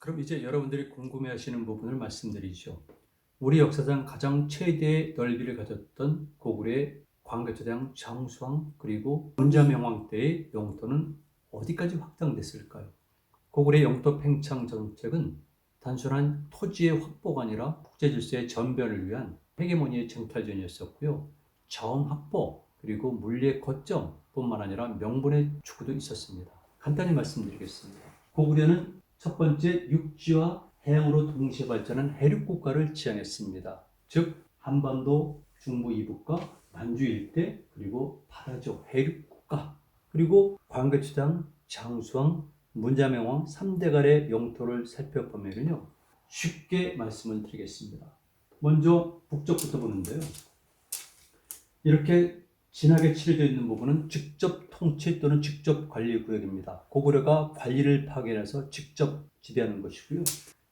그럼 이제 여러분들이 궁금해하시는 부분을 말씀드리죠. 우리 역사상 가장 최대의 넓이를 가졌던 고구려의 광개토대왕 장수왕 그리고 문자명왕 때의 영토는 어디까지 확장됐을까요? 고구려의 영토 팽창 정책은 단순한 토지의 확보가 아니라 국제 질서의 전변을 위한 헤게모니의 쟁탈전이었었고요. 자원 확보 그리고 물리의 거점뿐만 아니라 명분의 추구도 있었습니다. 간단히 말씀드리겠습니다. 고구려는 첫 번째 육지와 해양으로 동시에 발전한 해륙 국가를 지향했습니다. 즉 한반도 중부 이북과 만주 일대 그리고 바다죠 해륙 국가 그리고 광개토당 장수왕 문자명왕 3대갈의 영토를 살펴보면요 쉽게 말씀을 드리겠습니다. 먼저 북쪽부터 보는데요. 이렇게 진하게 칠해져 있는 부분은 직접 통치 또는 직접 관리 구역입니다. 고구려가 관리를 파견해서 직접 지배하는 것이고요.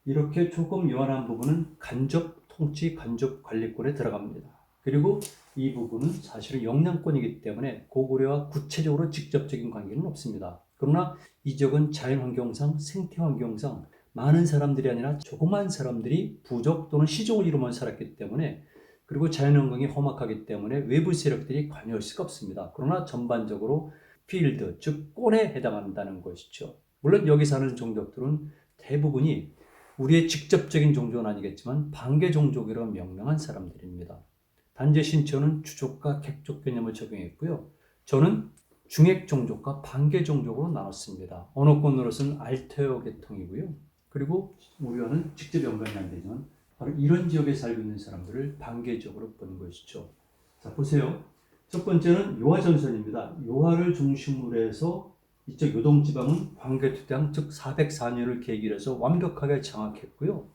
이렇게 조금 요한한 부분은 간접 통치, 간접 관리권에 들어갑니다. 그리고 이 부분은 사실은 영향권이기 때문에 고구려와 구체적으로 직접적인 관계는 없습니다. 그러나 이 지역은 자연환경상, 생태환경상 많은 사람들이 아니라 조그만 사람들이 부족 또는 시족을 이루며 살았기 때문에 그리고 자연환경이 험악하기 때문에 외부 세력들이 관여할 수가 없습니다. 그러나 전반적으로 필드, 즉 꼰에 해당한다는 것이죠. 물론 여기 사는 종족들은 대부분이 우리의 직접적인 종족은 아니겠지만 반개 종족이라 명명한 사람들입니다. 단지 신체는 주족과 객족 개념을 적용했고요. 저는 중액 종족과 반개 종족으로 나눴습니다. 언어권으로서는 알테오 계통이고요. 그리고 우리와는 직접 연관이 안 되지만 바로 이런 지역에 살고 있는 사람들을 반개적으로 보는 것이죠. 자 보세요. 첫 번째는 요하 전선입니다. 요하를 중심으로 해서 이쪽 요동 지방은 광개토대왕 즉 404년을 계기로 해서 완벽하게 장악했고요.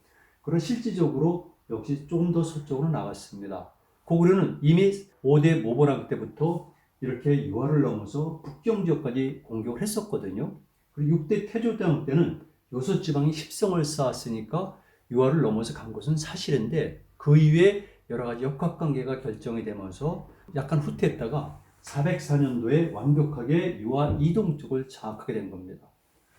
그런 실질적으로 역시 조금 더 서쪽으로 나갔습니다. 고구려는 이미 5대 모번왕 때부터 이렇게 요하를 넘어서 북경 지역까지 공격을 했었거든요. 그리고 6대 태조 대왕 때는 요소 지방이 십성을 쌓았으니까 요하를 넘어서 간 것은 사실인데 그 이후에 여러 가지 역학관계가 결정이 되면서 약간 후퇴했다가 404년도에 완벽하게 요하 이동 쪽을 장악하게 된 겁니다.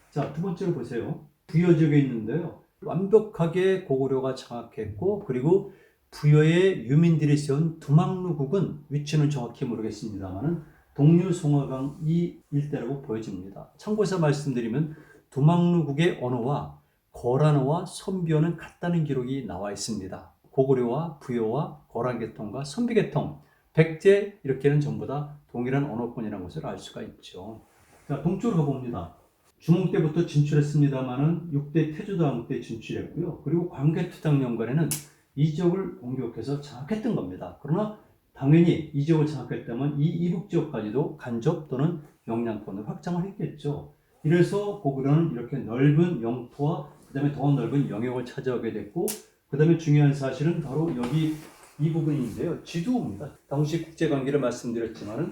자, 두 번째로 보세요. 부여 지역에 있는데요. 완벽하게 고구려가 장악했고 그리고 부여의 유민들이 세운 두막루국은 위치는 정확히 모르겠습니다만은 동류 송화강 이 일대라고 보여집니다. 참고해서 말씀드리면 두막루국의 언어와 거란어와 선비어는 같다는 기록이 나와 있습니다. 고구려와 부여와 거란계통과 선비계통, 백제 이렇게는 전부 다 동일한 언어권이라는 것을 알 수가 있죠. 자, 동쪽으로 가봅니다. 주몽 때부터 진출했습니다만은 6대 태조다왕 때 진출했고요. 그리고 광개토당 연간에는 이 지역을 공격해서 장악했던 겁니다. 그러나 당연히 이 지역을 장악했다면 이 이북 지역까지도 간접 또는 영향권을 확장을 했겠죠. 이래서 고구려는 이렇게 넓은 영토와 그다음에 더 넓은 영역을 차지하게 됐고 그다음에 중요한 사실은 바로 여기 이 부분인데요. 지도입니다. 당시 국제 관계를 말씀드렸지만은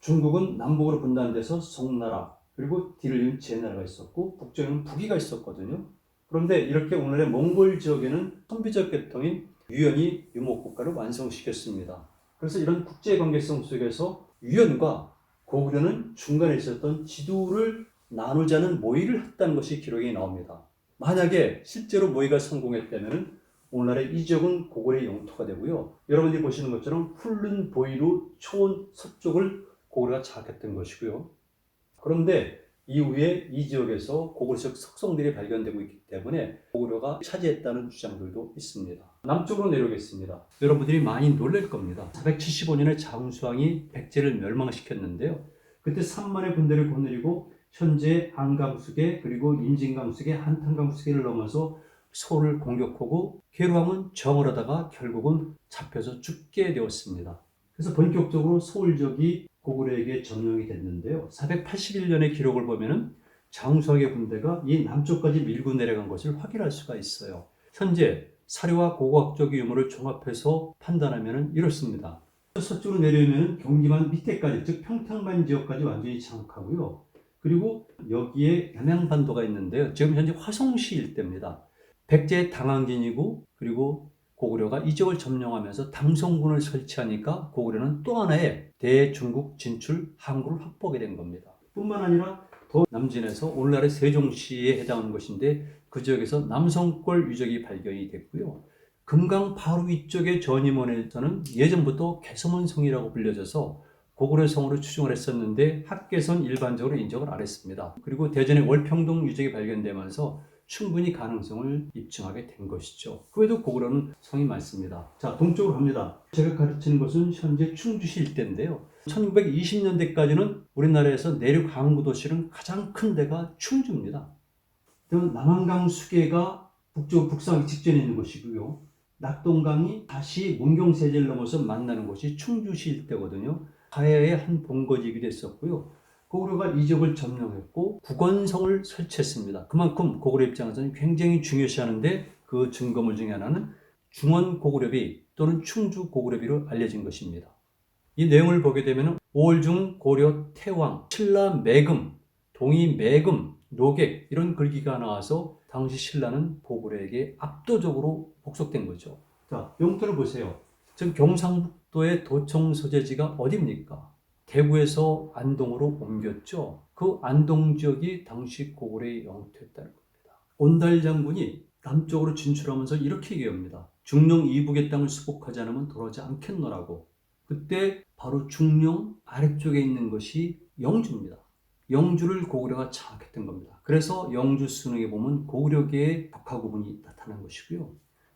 중국은 남북으로 분단돼서 송나라 그리고 뒤를 이은 제나라가 있었고 북쪽에는 북이가 있었거든요. 그런데 이렇게 오늘의 몽골 지역에는 선비적 계통인 유연이 유목국가를 완성시켰습니다. 그래서 이런 국제 관계성 속에서 유연과 고구려는 중간에 있었던 지도를 나누자는 모의를 했다는 것이 기록에 나옵니다. 만약에 실제로 모의가 성공했다면 오늘날의 이 지역은 고구려의 영토가 되고요. 여러분들이 보시는 것처럼 훑는 보이로 초원 서쪽을 고구려가 장악했던 것이고요. 그런데 이후에 이 지역에서 고구려적 석성들이 발견되고 있기 때문에 고구려가 차지했다는 주장들도 있습니다. 남쪽으로 내려오겠습니다. 여러분들이 많이 놀랄 겁니다. 475년에 장수왕이 백제를 멸망시켰는데요. 그때 3만의 군대를 거느리고 현재 안강수계 그리고 인진강수계 한탄강수계를 넘어서 서울을 공격하고 계루왕은 정을 하다가 결국은 잡혀서 죽게 되었습니다. 그래서 본격적으로 지역이 고구려에게 점령이 됐는데요. 481년의 기록을 보면은 장수왕의 군대가 이 남쪽까지 밀고 내려간 것을 확인할 수가 있어요. 현재 사료와 고고학적 유물을 종합해서 판단하면 이렇습니다. 서쪽으로 내려오면 경기만 밑에까지 즉 평창만 지역까지 완전히 장악하고요. 그리고 여기에 남양반도가 있는데요. 지금 현재 화성시 일대입니다. 백제 당항진이고 그리고 고구려가 이 지역을 점령하면서 당성군을 설치하니까 고구려는 또 하나의 대중국 진출 항구를 확보하게 된 겁니다. 뿐만 아니라 더 남진에서 오늘날의 세종시에 해당하는 것인데 그 지역에서 남성골 유적이 발견이 됐고요. 금강 바로 위쪽의 전임원에서는 예전부터 개성원성이라고 불려져서 고구려 성으로 추정을 했었는데 학계선 일반적으로 인정을 안 했습니다. 그리고 대전의 월평동 유적이 발견되면서 충분히 가능성을 입증하게 된 것이죠. 그 외에도 고구려는 성이 많습니다. 자, 동쪽으로 갑니다. 제가 가르치는 것은 현재 충주시 일대인데요. 1920년대까지는 우리나라에서 내륙 항구 도시는 가장 큰 데가 충주입니다. 남한강 수계가 북쪽 북상하기 직전에 있는 곳이고요. 낙동강이 다시 문경세제를 넘어서 만나는 곳이 충주시 일대거든요. 가야의 한 본거지이기도 했었고요. 고구려가 이 지역을 점령했고 국원성을 설치했습니다. 그만큼 고구려 입장에서는 굉장히 중요시하는데 그 증거물 중에 하나는 중원 고구려비 또는 충주 고구려비로 알려진 것입니다. 이 내용을 보게 되면 오월중 고려 태왕, 신라 매금, 동이 매금, 노객 이런 글귀가 나와서 당시 신라는 고구려에게 압도적으로 복속된 거죠. 자, 용토를 보세요. 지금 경상북 도의 도청 소재지가 어디입니까? 대구에서 안동으로 옮겼죠. 그 안동 지역이 당시 고구려의 영토였다는 겁니다. 온달 장군이 남쪽으로 진출하면서 이렇게 얘기합니다. 중령 이북의 땅을 수복하지 않으면 돌아오지 않겠노라고. 그때 바로 중령 아래쪽에 있는 것이 영주입니다. 영주를 고구려가 장악했던 겁니다. 그래서 영주 수능에 보면 고구려계의 벽화 구분이 나타난 것이고요.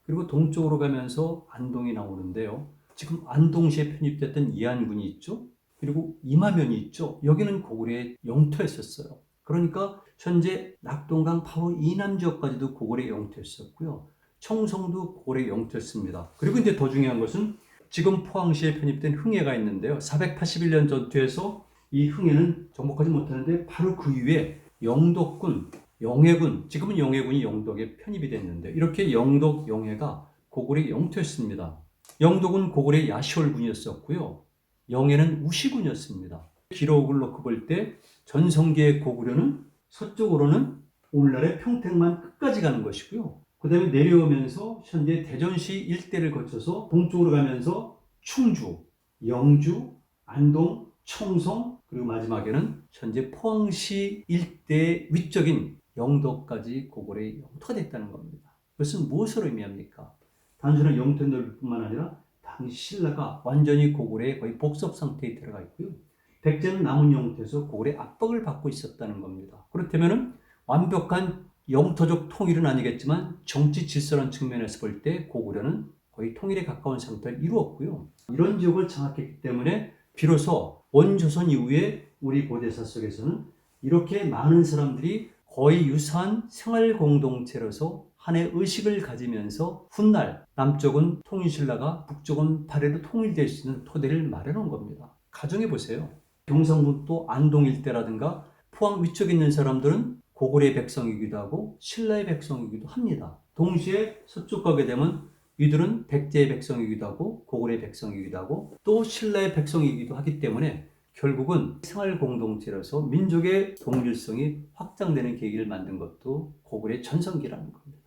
그리고 동쪽으로 가면서 안동이 나오는데요. 지금 안동시에 편입됐던 이안군이 있죠. 그리고 이마면이 있죠. 여기는 고구려의 영토였었어요. 그러니까 현재 낙동강 바로 이남 지역까지도 고구려의 영토였었고요. 청성도 고구려의 영토였습니다. 그리고 이제 더 중요한 것은 지금 포항시에 편입된 흥해가 있는데요. 481년 전투에서 이 흥해는 정복하지 못하는데 바로 그 위에 영덕군, 영해군, 지금은 영해군이 영덕에 편입이 됐는데 이렇게 영덕, 영해가 고구려의 영토였습니다. 영덕은 고구려의 야시월군이었었고요. 영해는 우시군이었습니다. 기록을 놓고 볼 때 전성기의 고구려는 서쪽으로는 오늘날의 평택만 끝까지 가는 것이고요. 그 다음에 내려오면서 현재 대전시 일대를 거쳐서 동쪽으로 가면서 충주, 영주, 안동, 청성 그리고 마지막에는 현재 포항시 일대 위쪽인 영도까지 고구려의 영토가 됐다는 겁니다. 그것은 무엇을 의미합니까? 단순한 영토 넓을 뿐만 아니라 당시 신라가 완전히 고구려의 거의 복섭 상태에 들어가 있고요. 백제는 남은 영토에서 고구려의 압박을 받고 있었다는 겁니다. 그렇다면 완벽한 영토적 통일은 아니겠지만 정치 질서라는 측면에서 볼 때 고구려는 거의 통일에 가까운 상태를 이루었고요. 이런 지역을 장악했기 때문에 비로소 원조선 이후에 우리 고대사 속에서는 이렇게 많은 사람들이 거의 유사한 생활 공동체로서 한해 의식을 가지면서 훗날 남쪽은 통일신라가 북쪽은 발해로 통일될 수 있는 토대를 마련한 겁니다. 가정해 보세요. 경상북도 안동 일대라든가 포항 위쪽에 있는 사람들은 고구려의 백성이기도 하고 신라의 백성이기도 합니다. 동시에 서쪽 가게 되면 이들은 백제의 백성이기도 하고 고구려의 백성이기도 하고 또 신라의 백성이기도 하기 때문에 결국은 생활 공동체로서 민족의 동질성이 확장되는 계기를 만든 것도 고구려의 전성기라는 겁니다.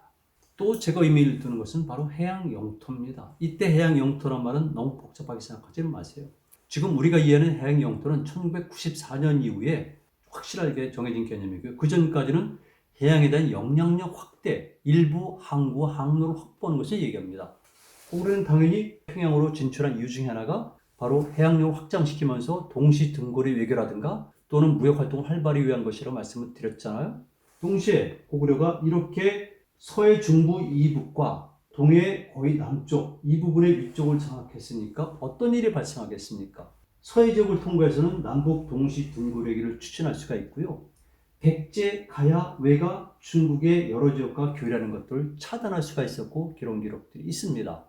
또 제가 의미를 두는 것은 바로 해양 영토입니다. 이때 해양 영토란 말은 너무 복잡하게 생각하지 마세요. 지금 우리가 이해하는 해양 영토는 1994년 이후에 확실하게 정해진 개념이고요. 그 전까지는 해양에 대한 영향력 확대, 일부 항구, 항로를 확보하는 것을 얘기합니다. 고구려는 당연히 평양으로 진출한 이유 중에 하나가 바로 해양력을 확장시키면서 동시 등거리 외교라든가 또는 무역 활동을 활발히 위한 것이라고 말씀을 드렸잖아요. 동시에 고구려가 이렇게 서해 중부 이북과 동해 거의 남쪽 이 부분의 위쪽을 장악했으니까 어떤 일이 발생하겠습니까? 서해 지역을 통과해서는 남북 동시 등거리를 추진할 수가 있고요. 백제, 가야, 외가, 중국의 여러 지역과 교류하는 것들을 차단할 수가 있었고 기록 기록들이 있습니다.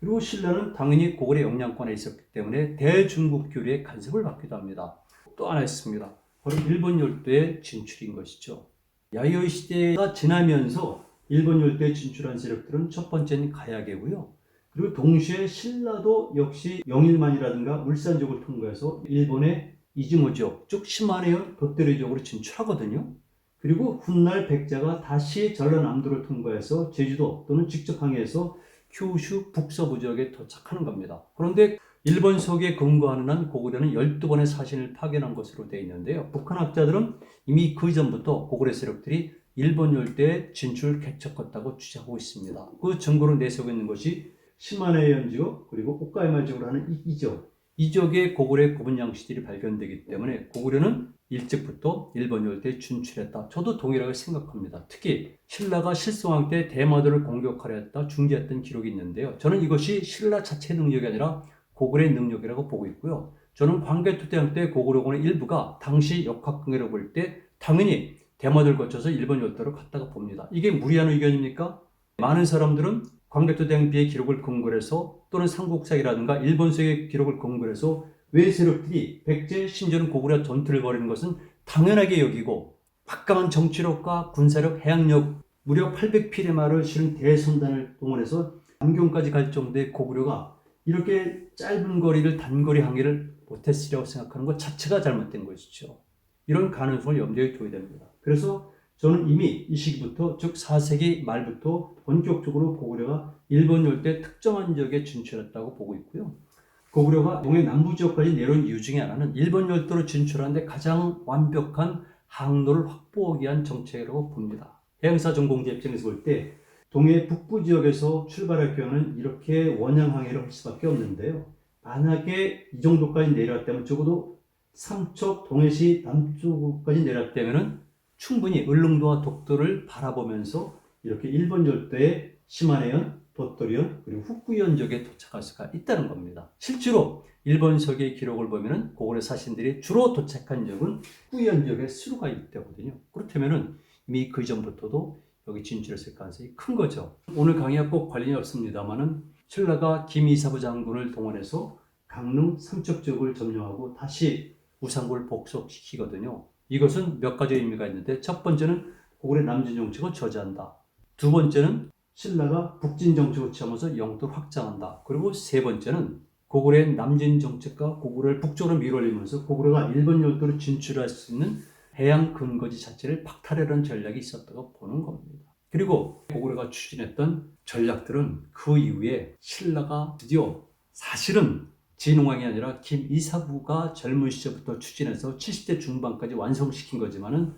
그리고 신라는 당연히 고구려 영향권에 있었기 때문에 대중국 교류에 간섭을 받기도 합니다. 또 하나 있습니다. 바로 일본 열도의 진출인 것이죠. 야이오이 시대가 지나면서 일본 열도에 진출한 세력들은 첫 번째는 가야계고요. 그리고 동시에 신라도 역시 영일만이라든가 울산 지역을 통과해서 일본의 이즈모 지역, 즉 시마네현 도떼리 지역으로 진출하거든요. 그리고 훗날 백제가 다시 전라남도를 통과해서 제주도 또는 직접 항해해서 큐슈 북서부 지역에 도착하는 겁니다. 그런데 일본 서기에 근거하는 한 고구려는 12번의 사신을 파견한 것으로 되어 있는데요. 북한 학자들은 이미 그 전부터 고구려 세력들이 일본 열대에 진출 개척했다고 주장하고 있습니다. 그 증거로 내세우고 있는 것이 시마네현 지역 그리고 오카야마 지역으로 하는 이, 이 지역. 이 지역에 고구려의 고분 양식들이 발견되기 때문에 고구려는 일찍부터 일본 열대에 진출했다. 저도 동일하게 생각합니다. 특히 신라가 실성왕 때 대마도를 공격하려 했다 중지했던 기록이 있는데요. 저는 이것이 신라 자체 능력이 아니라 고구려의 능력이라고 보고 있고요. 저는 광개토대왕 때 고구려군의 일부가 당시 역학관계로 볼 때 당연히 대마도를 거쳐서 일본 열도로 갔다가 봅니다. 이게 무리한 의견입니까? 많은 사람들은 광개토대왕 비의 기록을 근거로 해서 또는 삼국사기라든가 일본서의 기록을 근거로 해서 외 세력들이 백제 신전은 고구려 전투를 벌이는 것은 당연하게 여기고 막강한 정치력과 군사력, 해양력 무려 800필의 말을 실은 대선단을 동원해서 남경까지 갈 정도의 고구려가 이렇게 짧은 거리를 단거리 항해를 못했으리라고 생각하는 것 자체가 잘못된 것이죠. 이런 가능성을 염두에 둬야 됩니다. 그래서 저는 이미 이 시기부터 즉 4세기 말부터 본격적으로 고구려가 일본 열대 특정한 지역에 진출했다고 보고 있고요. 고구려가 동해 남부 지역까지 내려온 이유 중에 하나는 일본 열도로 진출하는데 가장 완벽한 항로를 확보하기 위한 정책이라고 봅니다. 해양사 전공자 입장에서 볼 때 동해 북부 지역에서 출발할 경우는 이렇게 원양 항해를 할 수밖에 없는데요. 만약에 이 정도까지 내려왔다면 적어도 삼척 동해시 남쪽까지 내려왔다면은 충분히 을릉도와 독도를 바라보면서 이렇게 일본 열도의 시마네현, 도토리현 그리고 후쿠이현 지역에 도착할 수가 있다는 겁니다. 실제로 일본 서기의 기록을 보면은 고구려 사신들이 주로 도착한 지역은 후쿠이현 지역에 수로가 있다거든요. 그렇다면은 이미 그 전부터도 여기 진출했을 가능성이 큰 거죠. 오늘 강의와 꼭 관련이 없습니다만은 신라가 김이사부 장군을 동원해서 강릉 삼척 지역을 점령하고 다시 우상국을 복속시키거든요. 이것은 몇 가지 의미가 있는데 첫 번째는 고구려 남진 정책을 저지한다. 두 번째는 신라가 북진 정책을 취하면서 영토를 확장한다. 그리고 세 번째는 고구려의 남진 정책과 고구려를 북쪽으로 밀어올리면서 고구려가 일본 열도로 진출할 수 있는 해양 근거지 자체를 박탈하려는 전략이 있었다고 보는 겁니다. 그리고 고구려가 추진했던 전략들은 그 이후에 신라가 드디어 사실은 진흥왕이 아니라 김이사부가 젊은 시절부터 추진해서 70대 중반까지 완성시킨 거지만은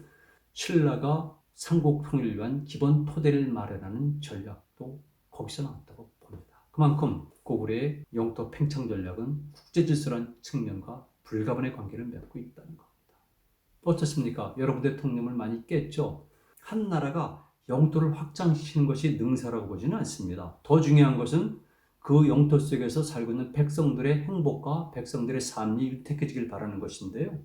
신라가 삼국 통일을 위한 기본 토대를 마련하는 전략도 거기서 나왔다고 봅니다. 그만큼 고구려의 영토 팽창 전략은 국제 질서란 측면과 불가분의 관계를 맺고 있다는 겁니다. 어떻습니까? 여러분들 통념을 많이 깼죠? 한 나라가 영토를 확장시키는 것이 능사라고 보지는 않습니다. 더 중요한 것은 그 영토 속에서 살고 있는 백성들의 행복과 백성들의 삶이 유택해지길 바라는 것인데요.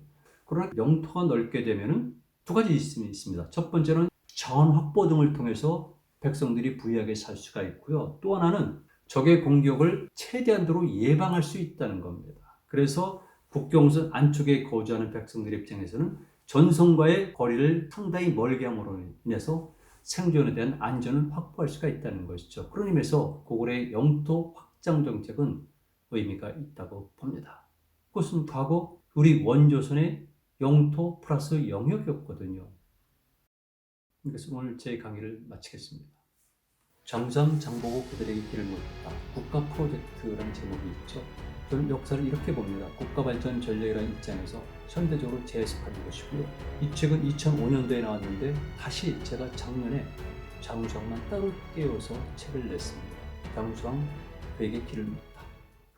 그러나 영토가 넓게 되면은 두 가지 있음이 있습니다. 첫 번째는 자원 확보 등을 통해서 백성들이 부유하게 살 수가 있고요. 또 하나는 적의 공격을 최대한도로 예방할 수 있다는 겁니다. 그래서 국경선 안쪽에 거주하는 백성들 입장에서는 전선과의 거리를 상당히 멀게 함으로 인해서 생존에 대한 안전을 확보할 수가 있다는 것이죠. 그런 의미에서 고구려의 영토 확장 정책은 의미가 있다고 봅니다. 그것은 과거 우리 원조선의 영토 플러스 영역이었거든요. 그래서 오늘 제 강의를 마치겠습니다. 장삼 장보고 그들에게 길을 묻다. 국가 프로젝트라는 제목이 있죠. 저는 역사를 이렇게 봅니다. 국가 발전 전략이라는 입장에서 현대적으로 재해석하는 것이고요. 이 책은 2005년도에 나왔는데 다시 제가 작년에 장수왕만 따로 떼어서 책을 냈습니다. 장수왕 그에게 길을.